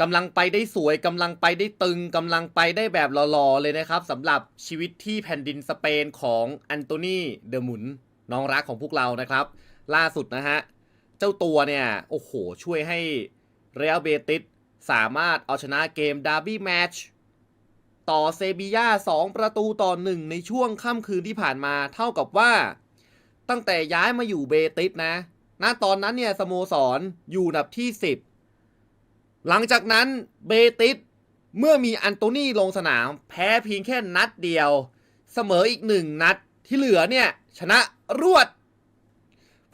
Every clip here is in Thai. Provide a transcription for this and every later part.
กำลังไปได้สวยกำลังไปได้ตึงกำลังไปได้แบบหล่อๆเลยนะครับสำหรับชีวิตที่แผ่นดินสเปนของอันโตนีเดอหมุนน้องรักของพวกเรานะครับ ล่าสุดนะฮะ เจ้าตัวเนี่ย โอ้โห ช่วยให้เรอัลเบติสสามารถเอาชนะเกมดาร์บี้แมตช์ต่อเซบีย่า2 ประตูต่อ 1 ในช่วงค่ำคืนที่ผ่านมาเท่ากับว่า ตั้งแต่ย้ายมาอยู่เบติสนะณตอนนั้นเนี่ยสโมสรออยู่อันดับที่ 10 หลังจากนั้นเบติสเมื่อมีอันโตนี่ลงสนาม แพ้เพียงแค่นัดเดียว เสมออีกหนึ่งนัดที่เหลือเนี่ย ชนะรวด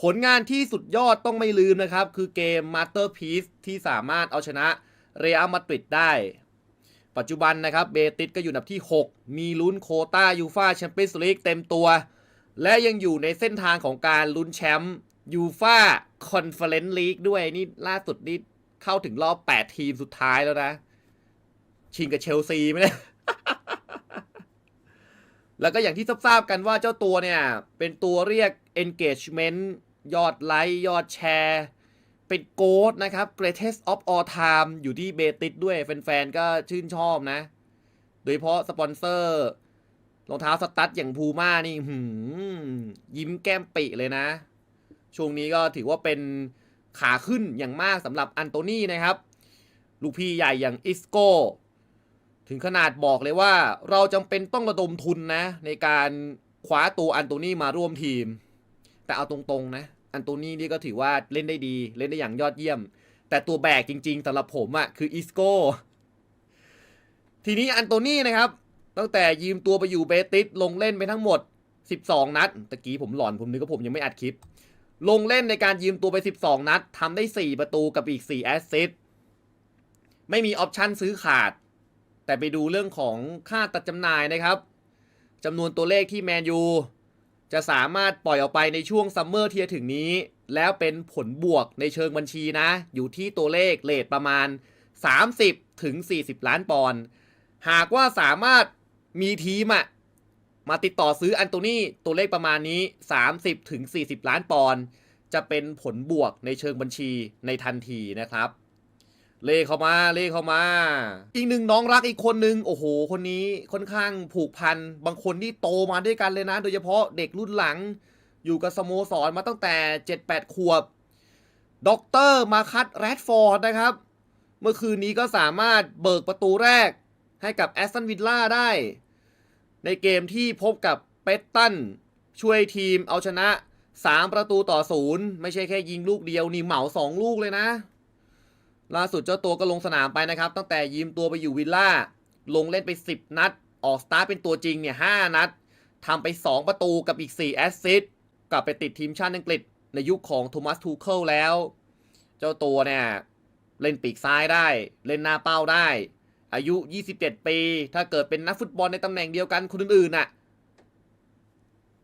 ผลงานที่สุดยอดต้องไม่ลืมนะครับ คือเกม Masterpiece ที่สามารถเอาชนะเรอัลมาดริดได้ ปัจจุบันนะครับเบติสก็อยู่อันดับที่ 6 มีลุ้นโคต้ายูฟาแชมเปี้ยนส์ลีกเต็มตัว และยังอยู่ในเส้นทางของการลุ้นแชมป์ยูฟาคอนเฟอเรนซ์ลีกด้วยนี่ล่าสุดนี่ เข้าถึงรอบ8ทีมสุดท้ายแล้วนะ ชิงกับเชลซีไหมเนี่ยแล้วก็อย่างที่ทราบกันว่าเจ้าตัวเนี่ย เป็นตัวเรียก engagement ยอดไลค์ ยอดแชร์ เป็นโกดนะครับ greatest of all time อยู่ที่เบติสด้วยแฟนๆ ก็ชื่นชอบนะ โดยเฉพาะสปอนเซอร์รองเท้าสตั๊ดอย่างพูม่านี่หืมยิ้มแก้มปิเลยนะ ช่วงนี้ก็ถือว่าเป็น ขาขึ้นอย่างมากสำหรับอันโตนี่นะครับ ลูกพี่ใหญ่อย่างอิสโกถึงขนาดบอกเลยว่าเราจำเป็นต้องระดมทุนนะ ในการคว้าตัวอันโตนี่มาร่วมทีม แต่เอาตรงๆนะ อันโตนี่นี่ก็ถือว่าเล่นได้ดี เล่นได้อย่างยอดเยี่ยม แต่ตัวแบกจริงๆสำหรับผมอะ่ะคืออิสโกทีนี้อันโตนี่นะครับ ตั้งแต่ยืมตัวไปอยู่เบติสลงเล่นไปทั้งหมด 12 นัดตะกี้ผมหลอนผมนึกว่าผมยังไม่อัดคลิป ลงเล่นในการยืมตัวไป 12 นัดทำได้ 4 ประตูกับอีก 4 แอสซิสต์ไม่มีออปชันซื้อขาด แต่ไปดูเรื่องของค่าตัดจำหน่ายนะครับจำนวนตัวเลขที่แมนยูจะสามารถปล่อยออกไปในช่วงซัมเมอร์ที่จะถึงนี้ แล้วเป็นผลบวกในเชิงบัญชีนะ อยู่ที่ตัวเลขเลทประมาณ 30 ถึง 40 ล้านปอนด์หากว่าสามารถมีทีมอะ มาติดต่อซื้ออันโตนี่ตัวเลขประมาณนี้ 30ถึง40ล้านปอนด์จะเป็นผลบวกในเชิงบัญชีในทันทีนะครับ เล่เข้ามาเล่เข้ามา อีกหนึ่งน้องรักอีกคนนึงโอ้โห คนนี้ค่อนข้างผูกพัน บางคนที่โตมาด้วยกันเลยนะ โดยเฉพาะเด็กรุ่นหลัง อยู่กับสโมสรมาตั้งแต่ 7-8 ขวบด็อกเตอร์มาคัตแรดฟอร์ดนะครับ เมื่อคืนนี้ก็สามารถเบิกประตูแรกให้กับแอสตันวิลล่าได้ ในเกมที่พบกับเปตตันช่วยทีมเอาชนะ 3 ประตูต่อศูนย์ไม่ใช่แค่ยิงลูกเดียวนี่เหมา 2 ลูกเลยนะ ล่าสุดเจ้าตัวก็ลงสนามไปนะครับ ตั้งแต่ยืมตัวไปอยู่วิลล่า ลงเล่นไป 10 นัด ออกสตาร์เป็นตัวจริงเนี่ย5นัดทำไป 2 ประตูกับอีก 4 แอสซิสต์กลับไปติดทีมชาติอังกฤษในยุคของโทมัสทูเคิลแล้ว เจ้าตัวเนี่ยเล่นปีกซ้ายได้ เล่นหน้าเป้าได้ อายุ 27 ปี ถ้าเกิดเป็นนักฟุตบอลในตำแหน่งเดียวกันคนอื่นๆน่ะ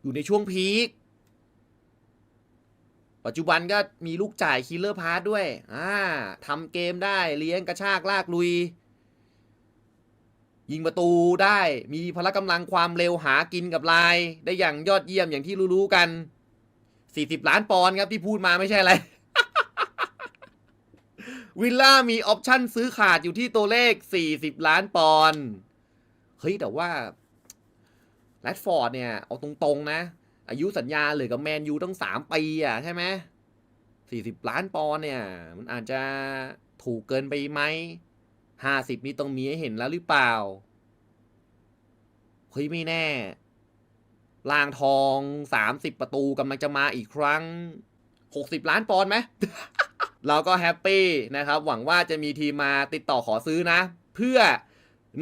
อยู่ในช่วงพีค ปัจจุบันก็มีลูกจ่ายคิลเลอร์พาร์ด้วย อ่าทำเกมได้ เลี้ยงกระชากลากลุย ยิงประตูได้ มีพละกำลังความเร็วหากินกับลาย ได้อย่างยอดเยี่ยมอย่างที่รู้ๆกัน 40 ล้านปอนด์ครับที่พูดมาไม่ใช่อะไร วิลล่ามีออปชั่นซื้อขาดอยู่ที่ตัวเลข 40 ล้านปอนด์เฮ้ย แต่ว่าแรดฟอร์ดเนี่ย เอาตรงๆนะ อายุสัญญาเหลือกับแมนยูตั้งสามปีอะใช่ไหมสี่สิบล้านปอนด์เนี่ย มันอาจจะถูกเกินไปไหมห้าสิบนี่ต้องมีให้เห็นแล้วหรือเปล่า เฮ้ย ไม่แน่ลางทองสามสิบประตูกำลังจะมาอีกครั้งหกสิบล้านปอนด์ไหม เราก็แฮปปี้นะครับ หวังว่าจะมีทีมมาติดต่อขอซื้อนะ เพื่อ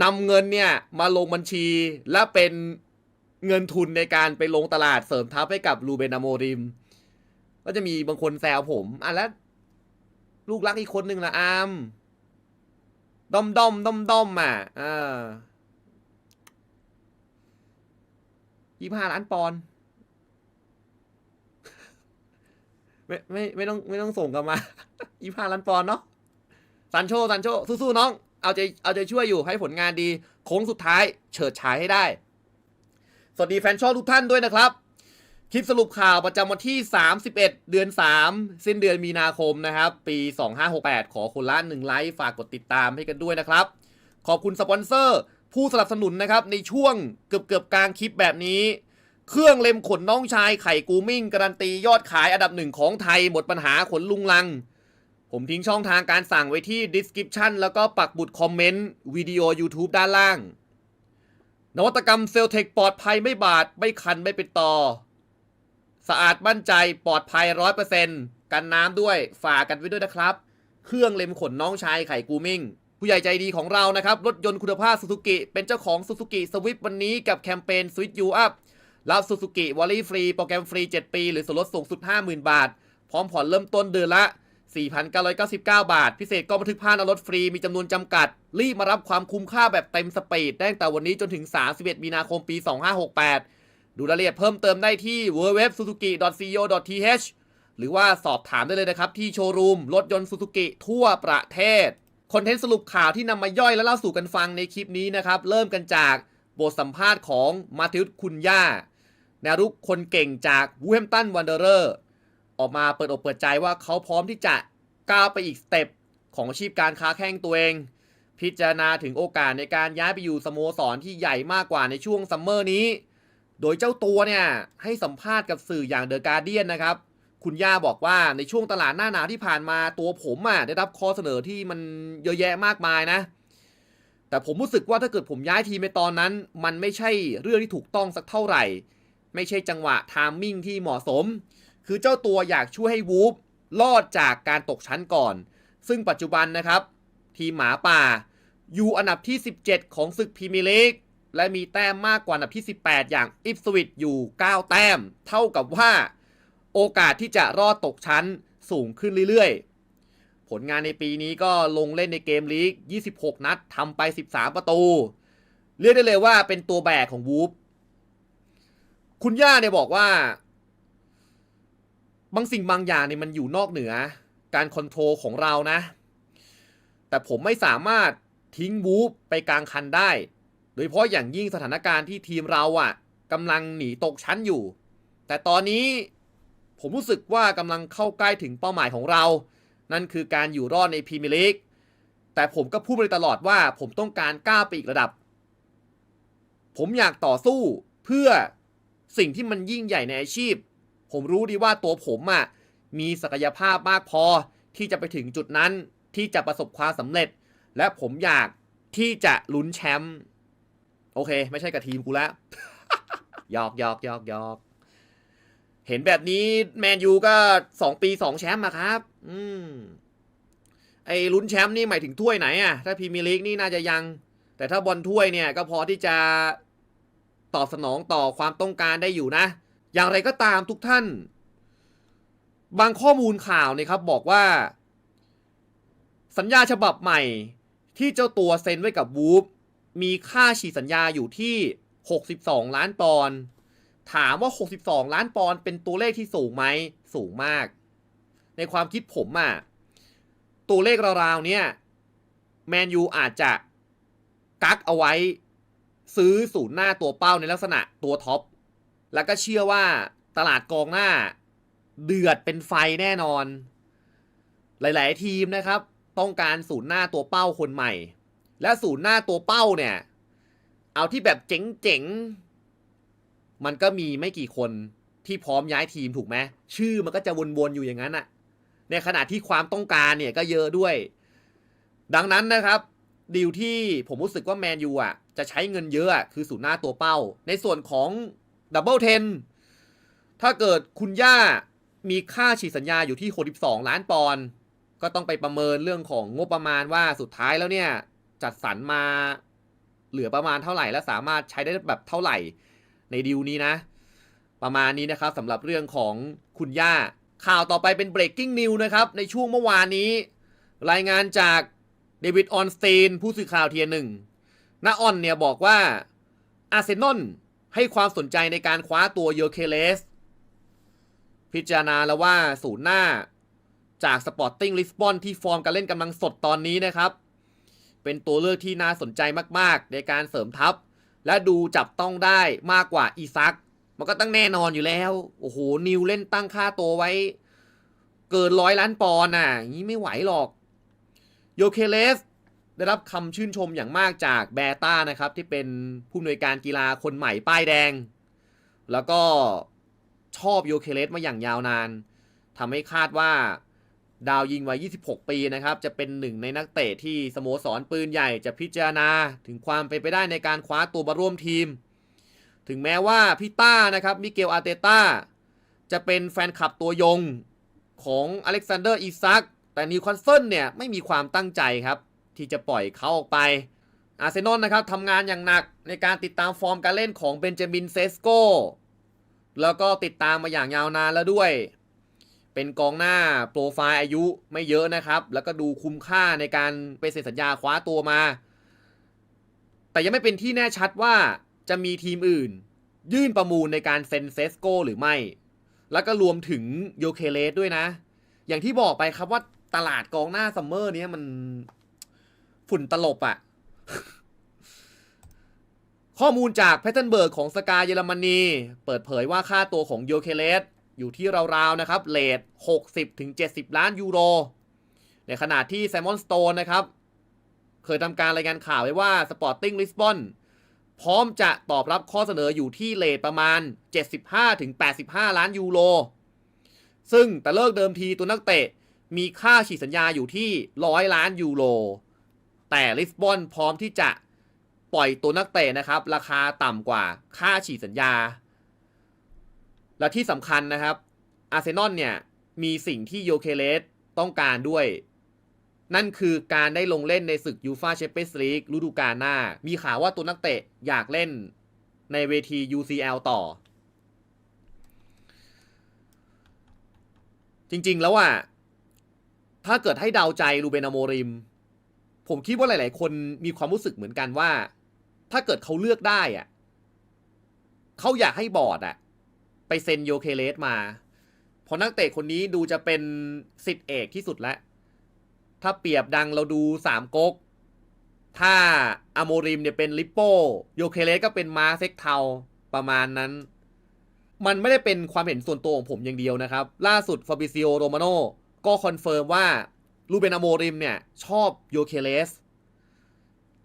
นำเงินเนี่ยมาลงบัญชีและเป็นเงินทุนในการไปลงตลาดเสริมทัพให้กับลูเบนอาโมริม ก็จะมีบางคนแซวผมอะแล้วลูกรักอีกคนหนึ่งละอามด้อมด้อมด้อมด้อมอะอ่ายี่ห้าล้านปอนด์ ไม่ไม่ไม่ต้องไม่ต้องส่งกลับมายี่าล้านปอนเนาะซันโชซันโชสู้ๆน้อง เอาใจเอาใจช่วยอยู่ให้ผลงานดี โค้งสุดท้าย เฉิดฉายให้ได้ สวัสดีแฟนช่องทุกท่านด้วยนะครับ คลิปสรุปข่าวประจำวันที่ 31 เดือน 3 สิ้นเดือนมีนาคมนะครับ ปี 2568 ขอคนละหนึ่งไลค์ฝากกดติดตามให้กันด้วยนะครับ ขอบคุณสปอนเซอร์ ผู้สนับสนุนนะครับในช่วงเกือบเกือบกลางคลิปแบบนี้ เครื่องเล็มขนน้องชายไข่กูมิ่งการันตียอดขายอันดับหนึ่งของไทยหมดปัญหาขนลุงลัง ผมทิ้งช่องทางการสั่งไว้ที่ description แล้วก็ปักบุดคอมเมนต์วิดีโอ YouTube ด้านล่าง นวัตกรรมเซลเทคปลอดภัยไม่บาด ไม่คันไม่เป็นต่อ สะอาดมั่นใจปลอดภัยร้อยเปอร์เซ็นต์กันน้ำด้วยฝากกันไว้ด้วยนะครับ เครื่องเล็มขนน้องชายไข่กูมิ่งผู้ใหญ่ใจดีของเรานะครับ รถยนต์คุณภาพสุ u กิเป็นเจ้าของ Suzuki Swift วันนี้กับแคมเปญ Switch You Up รับ Suzuki w a l l y ฟรี โปรแกรมฟรี 7 ปี หรือส่วนลดสูงสุด 50,000 บาท พร้อมผ่อนเริ่มต้นเดือนละ 4,999 บาท พิเศษก็บันทึกภาพเอารถฟรี มีจำนวนจำกัด รีบมารับความคุ้มค่าแบบเต็มสปีดได้ตั้งแต่วันนี้จนถึง 31 มีนาคมปี 2568 ดูรายละเอียดเพิ่มเติมได้ที่ www.suzuki.co.th หรือว่าสอบถามได้เลยนะครับ ที่โชว์รูม รถยนต์ซูซูกิทั่วประเทศคอนเทนต์สรุปข่าวที่นำมาย่อยและเล่าสู่กันฟังในคลิปนี้นะครับ เริ่มกันจากบทสัมภาษณ์ของมาติวส์คุณย่า แนวรุกคนเก่งจากวูแฮมตันวันเดอร์ออกมาเปิดอกเปิดใจว่าเขาพร้อมที่จะก้าวไปอีกสเต็ปของอาชีพการค้าแข่งตัวเอง พิจารณาถึงโอกาสในการย้ายไปอยู่สโมสรที่ใหญ่มากกว่าในช่วงซัมเมอร์นี้ โดยเจ้าตัวเนี่ยให้สัมภาษณ์กับสื่ออย่างเดอะการเดียนนะครับ คุณย่าบอกว่าในช่วงตลาดหน้าหนาวที่ผ่านมาตัวผมอะได้รับข้อเสนอที่มันเยอะแยะมากมายนะ แต่ผมรู้สึกว่าถ้าเกิดผมย้ายทีมในตอนนั้น มันไม่ใช่เรื่องที่ถูกต้องสักเท่าไหร่ ไม่ใช่จังหวะไทามมิ่งที่เหมาะสม คือเจ้าตัวอยากช่วยให้วูฟรอดจากการตกชั้นก่อน ซึ่งปัจจุบันนะครับ ทีมหมาป่า อยู่อันดับที่ 17 ของศึกพรีเมียร์ลีกและมีแต้มมากกว่าอันดับที่ 18 อย่างอิฟสวิตอยู่ 9 แต้ม เท่ากับว่า โอกาสที่จะรอดตกชั้นสูงขึ้นเรื่อยๆ ผลงานในปีนี้ก็ลงเล่นในเกมลีก 26 นัดทำไป 13 ประตู เรียกได้เลยว่าเป็นตัวแบกของวูฟ คุณย่าเนี่ยบอกว่า บางสิ่งบางอย่างเนี่ยมันอยู่นอกเหนือ การคอนโทรลของเรานะ แต่ผมไม่สามารถทิ้งวูฟไปกลางคันได้ โดยเฉพาะอย่างยิ่งสถานการณ์ที่ทีมเราอะ่ะกำลังหนีตกชั้นอยู่ แต่ตอนนี้ผมรู้สึกว่ากำลังเข้าใกล้ถึงเป้าหมายของเรา นั่นคือการอยู่รอดในพรีเมียร์ลีก แต่ผมก็พูดมาโดยตลอดว่าผมต้องการก้าวไปอีกระดับ ผมอยากต่อสู้เพื่อ สิ่งที่มันยิ่งใหญ่ในอาชีพ ผมรู้ดีว่าตัวผมอะ่ะมีศักยภาพมากพอที่จะไปถึงจุดนั้นที่จะประสบความสำเร็จ และผมอยากที่จะลุ้นแชมป์โอเค ไม่ใช่กับทีมกูแล้วหยอกหยอกหยอกหยอกเห็นแบบนี้แมนยูก็สองปีสองแชมป์มาครับ อืมไอ้ลุ้นแชมป์นี่หมายถึงถ้วยไหนอะถ้าพรีเมียร์ลีกนี่น่าจะยัง แต่ถ้าบอลถ้วยเนี่ยก็พอที่จะ ตอบสนองต่อความต้องการได้อยู่นะ อย่างไรก็ตามทุกท่าน บางข้อมูลข่าวเนี่ยครับบอกว่า สัญญาฉบับใหม่ที่เจ้าตัวเซ็นไว้กับวูฟมีค่าฉีดสัญญาอยู่ที่ 62 ล้านปอนด์ถามว่า 62 ล้านปอนด์เป็นตัวเลขที่สูงไหมสูงมาก ในความคิดผมอะ่ะตัวเลขราวๆเนี่ยแมนยูอาจจะกักเอาไว้ ซื้อศูนย์หน้าตัวเป้าในลักษณะตัวท็อป แล้วก็เชื่อว่าตลาดกองหน้าเดือดเป็นไฟแน่นอน หลาย ๆ ทีมนะครับ ต้องการศูนย์หน้าตัวเป้าคนใหม่ และศูนย์หน้าตัวเป้าเนี่ย เอาที่แบบเจ๋ง ๆ มันก็มีไม่กี่คนที่พร้อมย้ายทีมถูกไหมชื่อมันก็จะวน ๆ อยู่อย่างนั้นอะในขณะที่ความต้องการเนี่ยก็เยอะด้วย ดังนั้นนะครับ ดีลที่ผมรู้สึกว่าแมนยูอะ จะใช้เงินเยอะคือศูนย์หน้าตัวเป้า ในส่วนของดับเบิลเทนถ้าเกิดคุณย่ามีค่าฉีดสัญญาอยู่ที่ 62 ล้านปอนด์ก็ต้องไปประเมินเรื่องของงบประมาณว่าสุดท้ายแล้วเนี่ย จัดสรรมาเหลือประมาณเท่าไหร่ และสามารถใช้ได้แบบเท่าไหร่ในดีลนี้นะ ประมาณนี้นะครับสำหรับเรื่องของคุณย่า ข่าวต่อไปเป็น breaking news นะครับ ในช่วงเมื่อวานนี้ รายงานจาก เดวิดออนสตีนผู้สื่อข่าวเทียหนึ่งนาออนเนี่ยบอกว่าอาร์เซนอลให้ความสนใจในการคว้าตัวโยอเคเลส พิจารณาแล้วว่าศูนย์หน้าจากสปอร์ติ้งลิสบอนที่ฟอร์มการเล่นกำลังสดตอนนี้นะครับ เป็นตัวเลือกที่น่าสนใจมากๆ ในการเสริมทัพ และดูจับต้องได้มากกว่าอีซัก มันก็ตั้งแน่นอนอยู่แล้ว โอ้โห นิวเล่นตั้งค่าตัวไว้ เกินร้อยล้านปอนด์น่ะอย่างนี้ไม่ไหวหรอก โยเคเลสได้รับคำชื่นชมอย่างมากจากแบต้านะครับ ที่เป็นผู้อำนวยการกีฬาคนใหม่ป้ายแดง แล้วก็ชอบโยเคเลสมาอย่างยาวนานทำให้คาดว่าดาวยิงวัย 26 ปีนะครับ จะเป็นหนึ่งในนักเตะที่สโมสรปืนใหญ่จะพิจารณาถึงความเป็นไปได้ในการคว้าตัวมาร่วมทีม ถึงแม้ว่าพี่ต้านะครับมิเกลอาเตต้าจะเป็นแฟนคลับตัวยงของอเล็กซานเดอร์อีซัก แต่นิวคาสเซิลเนี่ยไม่มีความตั้งใจครับ ที่จะปล่อยเขาออกไป อาร์เซนอลนะครับทำงานอย่างหนักในการติดตามฟอร์มการเล่นของเบนจามินเซสโกแล้วก็ติดตามมาอย่างยาวนานแล้วด้วย เป็นกองหน้าโปรไฟล์อายุไม่เยอะนะครับ แล้วก็ดูคุ้มค่าในการไปเซ็นสัญญาคว้าตัวมา แต่ยังไม่เป็นที่แน่ชัดว่าจะมีทีมอื่น ยื่นประมูลในการเซ็นเซสโกหรือไม่ แล้วก็รวมถึงโยเคเลสด้วยนะ อย่างที่บอกไปครับว่า ตลาดกองหน้าซัมเมอร์เนี้ยมันฝุ่นตลบอะข้อมูลจากแพทเทิร์นเบิร์กของสกาเยอรมนี เปิดเผยว่าค่าตัวของโยเคเลสอยู่ที่ราวๆนะครับเลท60-70 ล้านยูโร ในขณะที่ไซมอนสโตนนะครับ เคยทำการรายงานข่าวไว้ว่าสปอร์ติ้งลิสบอนพร้อมจะตอบรับข้อเสนออยู่ที่เลทประมาณ 75-85 ล้านยูโร ซึ่งแต่เลิกเดิมทีตัวนักเตะ มีค่าฉีกสัญญาอยู่ที่100ล้านยูโร แต่ลิสบอนพร้อมที่จะปล่อยตัวนักเตะนะครับ ราคาต่ำกว่าค่าฉีกสัญญา และที่สำคัญนะครับอาร์เซนอลเนี่ยมีสิ่งที่โยเคเลสต้องการด้วย นั่นคือการได้ลงเล่นในศึกยูฟาแชมเปี้ยนส์ลีกฤดูกาลหน้า มีข่าวว่าตัวนักเตะอยากเล่นในเวที UCL ต่อ จริง ๆ แล้วอะ ถ้าเกิดให้เดาใจรูเบนอโมริม ผมคิดว่าหลาย ๆ คนมีความรู้สึกเหมือนกันว่า ถ้าเกิดเขาเลือกได้อะเขาอยากให้บอร์ดอะไปเซ็นโยเคเลสมา เพราะนักเตะคนนี้ดูจะเป็นสิทธิเอกที่สุดแล้ว ถ้าเปรียบดังเราดูสามก๊กถ้าอโมริมเนี่ยเป็นลิปโป้โยเคเลสก็เป็นมาเซ็กเทาประมาณนั้น มันไม่ได้เป็นความเห็นส่วนตัวของผมอย่างเดียวนะครับ ล่าสุดฟาบิซิโอโรมาโน ก็คอนเฟิร์มว่าลูเบนอโมริมเนี่ย ชอบโยเคเลส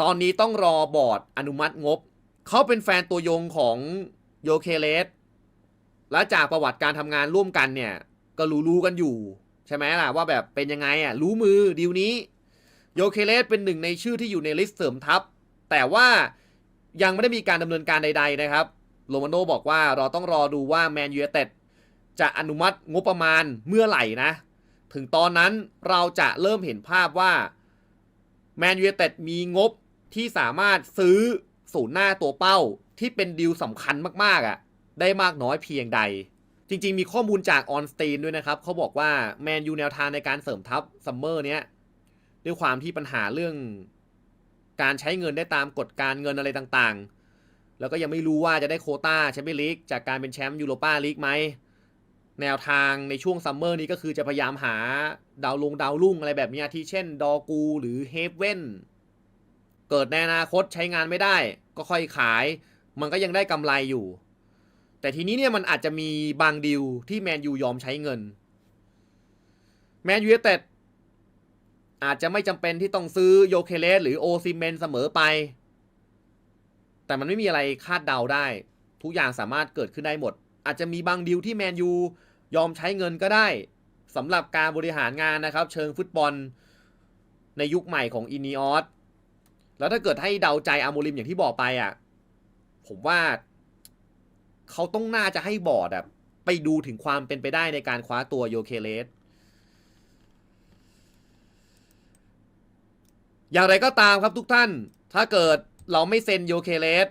ตอนนี้ต้องรอบอร์ดอนุมัติงบ เขาเป็นแฟนตัวยงของโยเคเลส และจากประวัติการทำงานร่วมกันเนี่ย ก็รู้ๆกันอยู่ ใช่ไหมล่ะ ว่าแบบเป็นยังไงอะ รู้มือดีลนี้โยเคเลสเป็นหนึ่งในชื่อที่อยู่ในลิสต์เสริมทัพ แต่ว่ายังไม่ได้มีการดำเนินการใด ๆ นะครับโรมาโนบอกว่าเราต้องรอดูว่าแมนยู i เต็ดจะอนุมัติงบประมาณเมื่อไหร่นะ ถึงตอนนั้นเราจะเริ่มเห็นภาพว่าแมนยูเต็ดมีงบที่สามารถซื้อศูนย์หน้าตัวเป้าที่เป็นดีลสำคัญมากๆอะ่ะได้มากน้อยเพียงใด จริงๆ มีข้อมูลจากออนสตีนด้วยนะครับเขาบอกว่าแมนยูแนวทางในการเสริมทัพซัมเมอร์เนี้ยด้วยความที่ปัญหาเรื่องการใช้เงินได้ตามกฎการเงินอะไรต่างๆ แล้วก็ยังไม่รู้ว่าจะได้โคต้าแชมเปี้ยนลีกจากการเป็นแชมป์ยูโรปาลีกไหม แนวทางในช่วงซัมเมอร์นี้ก็คือจะพยายามหาดาวลงดาวรุ่งอะไรแบบนี้ที่เช่นดอกูหรือเฮฟเว่นเกิดในอนาคตใช้งานไม่ได้ ก็ค่อยขาย มันก็ยังได้กำไรอยู่ แต่ทีนี้เนี่ยมันอาจจะมีบางดีลที่แมนยูยอมใช้เงินแมนยูเต็ดอาจจะไม่จำเป็นที่ต้องซื้อโยเคเลสหรือโอซิเมนเสมอไป แต่มันไม่มีอะไรคาดเดาได้ ทุกอย่างสามารถเกิดขึ้นได้หมด อาจจะมีบางดีลที่แมนยู ยอมใช้เงินก็ได้สำหรับการบริหารงานนะครับ เชิงฟุตบอลในยุคใหม่ของอินีออสแล้วถ้าเกิดให้เดาใจอาโมริมอย่างที่บอกไปอะ ผมว่าเขาต้องน่าจะให้บอร์ดอะไปดูถึงความเป็นไปได้ในการคว้าตัวโยเคเลสอย่างไรก็ตามครับทุกท่าน ถ้าเกิดเราไม่เซ็นโยเคเลส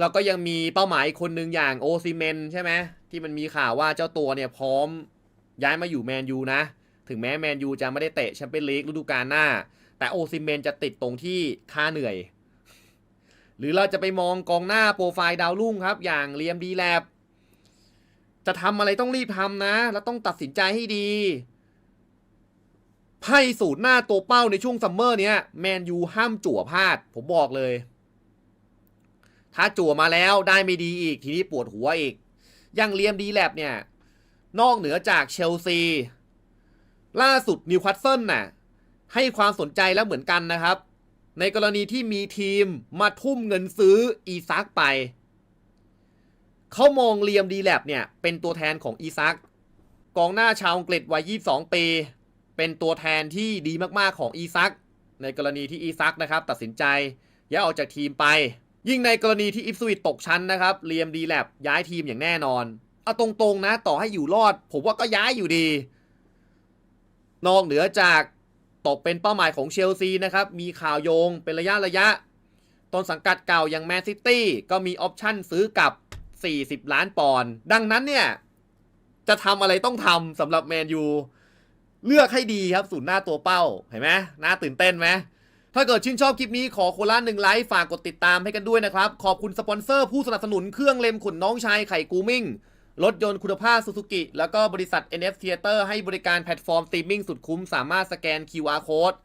เราก็ยังมีเป้าหมายคนหนึ่งอย่างโอซิเมนใช่ไหม ที่มันมีข่าวว่าเจ้าตัวเนี่ยพร้อมย้ายมาอยู่แมนยูนะ ถึงแม้แมนยูจะไม่ได้เตะแชมเปี้ยนลีกฤดูกาลหน้า แต่โอซิเมนจะติดตรงที่ค่าเหนื่อย หรือเราจะไปมองกองหน้าโปรไฟล์ดาวรุ่งครับ อย่างเลียมดีแลบจะทำอะไรต้องรีบทำนะ แล้วต้องตัดสินใจให้ดีไพ่สูตรหน้าตัวเป้าในช่วงซัมเมอร์เนี้ยแมนยูห้ามจั่วพลาด ผมบอกเลย ถ้าจั่วมาแล้วได้ไม่ดีอีก ทีนี้ปวดหัวอีก ยังเลียมดีแลบเนี่ย นอกเหนือจากเชลซี ล่าสุดนิวคาสเซิลน่ะ ให้ความสนใจแล้วเหมือนกันนะครับ ในกรณีที่มีทีมมาทุ่มเงินซื้ออีซักไป เขามองเลียมดีแลบเนี่ย เป็นตัวแทนของอีซักกองหน้าชาวอังกฤษวัย 22 ปี เป็นตัวแทนที่ดีมากๆของอีซัก ในกรณีที่อีซักนะครับ ตัดสินใจย้ายออกจากทีมไป ยิ่งในกรณีที่อิฟสวิตตกชั้นนะครับเลียมดีแลบย้ายทีมอย่างแน่นอน เอาตรงๆนะ ต่อให้อยู่รอด ผมว่าก็ย้ายอยู่ดี นอกเหนือจากตกเป็นเป้าหมายของเชลซีนะครับ มีข่าวโยงเป็นระยะระยะ ต้นสังกัดเก่าอย่างแมนซิตี้ก็มีออปชั่นซื้อกับ 40 ล้านปอนด์ดังนั้นเนี่ย จะทำอะไรต้องทำสำหรับแมนยูเลือกให้ดีครับศูนย์หน้าตัวเป้า เห็นไหมน่าตื่นเต้นไหม ถ้าเกิดชื่นชอบคลิปนี้ขอโคล่าหนึ่งไลค์ฝากกดติดตามให้กันด้วยนะครับ ขอบคุณสปอนเซอร์ผู้สนับสนุนเครื่องเล็มขุนน้องชายไข่กูมิ่งรถยนต์คุณภาพซูซูกิแล้วก็บริษัท NF Theater ให้บริการแพลตฟอร์มสตรีมมิ่งสุดคุ้ม สามารถสแกน QR Code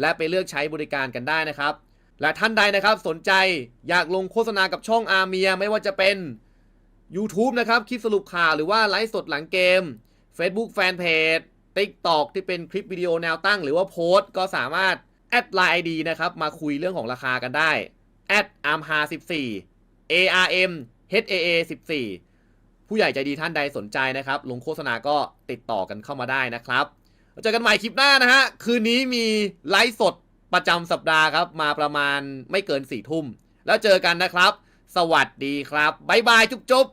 และไปเลือกใช้บริการกันได้นะครับ และท่านใดนะครับสนใจอยากลงโฆษณากับช่องอาเมียไม่ว่าจะเป็น YouTube นะครับคลิปสรุปข่าวหรือว่าไลฟ์สดหลังเกม Facebook Fanpage TikTok ที่เป็นคลิปวิดีโอแนวตั้ง หรือว่าโพสต์ก็สามารถ แอดไลน์ ID นะครับ มาคุยเรื่องของราคากันได้ a d a r m h a 14 ARM HAA 14 ผู้ใหญ่ใจดีท่านใดสนใจนะครับ ลงโฆษณาก็ติดต่อกันเข้ามาได้นะครับเจอกันใหม่คลิปหน้านะฮะ คืนนี้มีไลฟ์สดประจำสัปดาห์ครับ มาประมาณไม่เกิน4ทุ่ม แล้วเจอกันนะครับ สวัสดีครับ บ๊ายบาย จุ๊บ